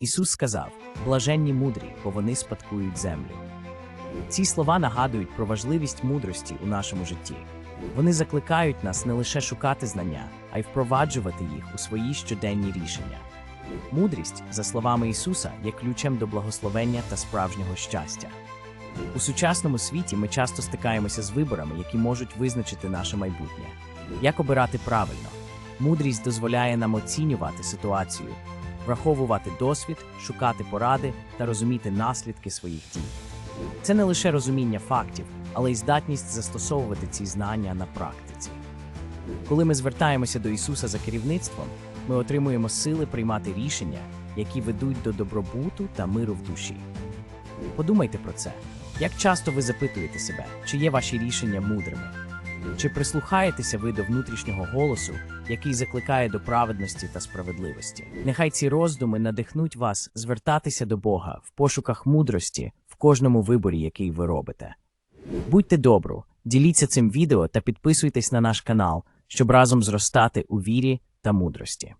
Ісус сказав: блаженні мудрі, бо вони спадкують землю. Ці слова нагадують про важливість мудрості у нашому житті. Вони закликають нас не лише шукати знання, а й впроваджувати їх у свої щоденні рішення. Мудрість, за словами Ісуса, є ключем до благословення та справжнього щастя. У сучасному світі ми часто стикаємося з виборами, які можуть визначити наше майбутнє. Як обирати правильно? Мудрість дозволяє нам оцінювати ситуацію, враховувати досвід, шукати поради та розуміти наслідки своїх дій. Це не лише розуміння фактів, але й здатність застосовувати ці знання на практиці. Коли ми звертаємося до Ісуса за керівництвом, ми отримуємо сили приймати рішення, які ведуть до добробуту та миру в душі. Подумайте про це. Як часто ви запитуєте себе, чи є ваші рішення мудрими? Чи прислухаєтеся ви до внутрішнього голосу, який закликає до праведності та справедливості? Нехай ці роздуми надихнуть вас звертатися до Бога в пошуках мудрості в кожному виборі, який ви робите. Будьте добру, діліться цим відео та підписуйтесь на наш канал, щоб разом зростати у вірі та мудрості.